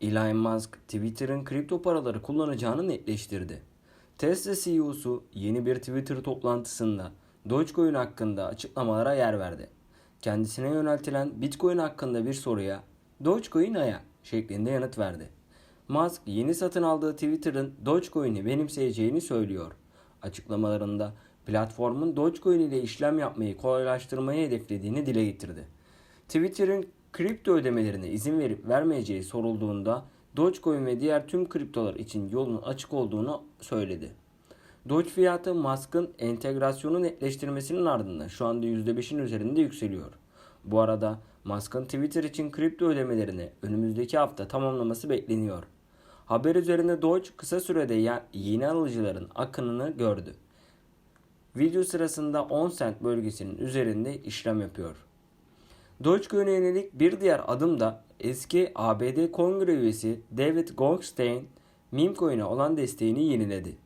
Elon Musk Twitter'ın kripto paraları kullanacağını netleştirdi. Tesla CEO'su yeni bir Twitter toplantısında Dogecoin hakkında açıklamalara yer verdi. Kendisine yöneltilen Bitcoin hakkında bir soruya Dogecoin aya şeklinde yanıt verdi. Musk yeni satın aldığı Twitter'ın Dogecoin'i benimseyeceğini söylüyor. Açıklamalarında platformun Dogecoin ile işlem yapmayı kolaylaştırmayı hedeflediğini dile getirdi. Twitter'ın kripto ödemelerine izin verip vermeyeceği sorulduğunda Dogecoin ve diğer tüm kriptolar için yolun açık olduğunu söyledi. Doge fiyatı Musk'ın entegrasyonu netleştirmesinin ardından şu anda %5'in üzerinde yükseliyor. Bu arada Musk'ın Twitter için kripto ödemelerini önümüzdeki hafta tamamlaması bekleniyor. Haber üzerine Doge kısa sürede yeni alıcıların akınını gördü. Video sırasında 10 cent bölgesinin üzerinde işlem yapıyor. Dogecoin'e yönelik bir diğer adım da eski ABD Kongre üyesi David Goldstein meme coin'e olan desteğini yeniledi.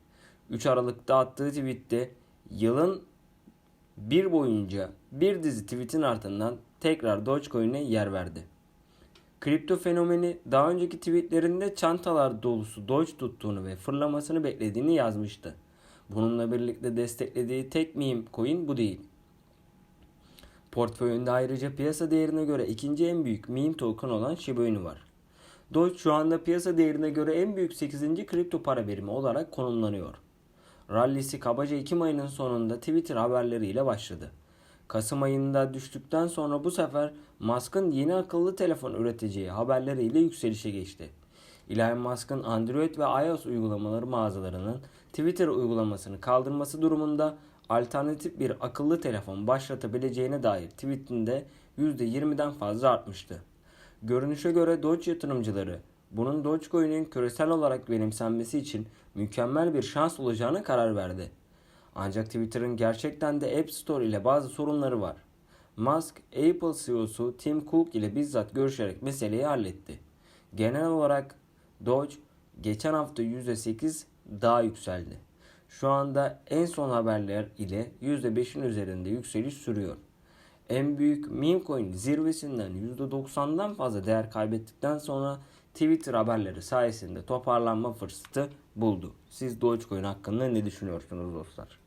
3 Aralık'ta attığı tweette yılın bir boyunca bir dizi tweetin ardından tekrar Dogecoin'e yer verdi. Kripto fenomeni daha önceki tweetlerinde çantalar dolusu Doge tuttuğunu ve fırlamasını beklediğini yazmıştı. Bununla birlikte desteklediği tek meme coin bu değil. Portföyünde ayrıca piyasa değerine göre ikinci en büyük meme token olan Shiba Inu var. Doge şu anda piyasa değerine göre en büyük 8. kripto para birimi olarak konumlanıyor. Rallisi kabaca Ekim ayının sonunda Twitter haberleriyle başladı. Kasım ayında düştükten sonra bu sefer Musk'ın yeni akıllı telefon üreteceği haberleriyle yükselişe geçti. Elon Musk'ın Android ve iOS uygulamaları mağazalarının Twitter uygulamasını kaldırması durumunda alternatif bir akıllı telefon başlatabileceğine dair tweetinde %20'den fazla artmıştı. Görünüşe göre Doge yatırımcıları bunun Dogecoin'in küresel olarak benimsenmesi için mükemmel bir şans olacağına karar verdi. Ancak Twitter'ın gerçekten de App Store ile bazı sorunları var. Musk, Apple CEO'su Tim Cook ile bizzat görüşerek meseleyi halletti. Genel olarak Doge geçen hafta %8 daha yükseldi. Şu anda en son haberler ile %5'in üzerinde yükseliş sürüyor. En büyük meme coin zirvesinden %90'dan fazla değer kaybettikten sonra Twitter haberleri sayesinde toparlanma fırsatı buldu. Siz Dogecoin hakkında ne düşünüyorsunuz dostlar?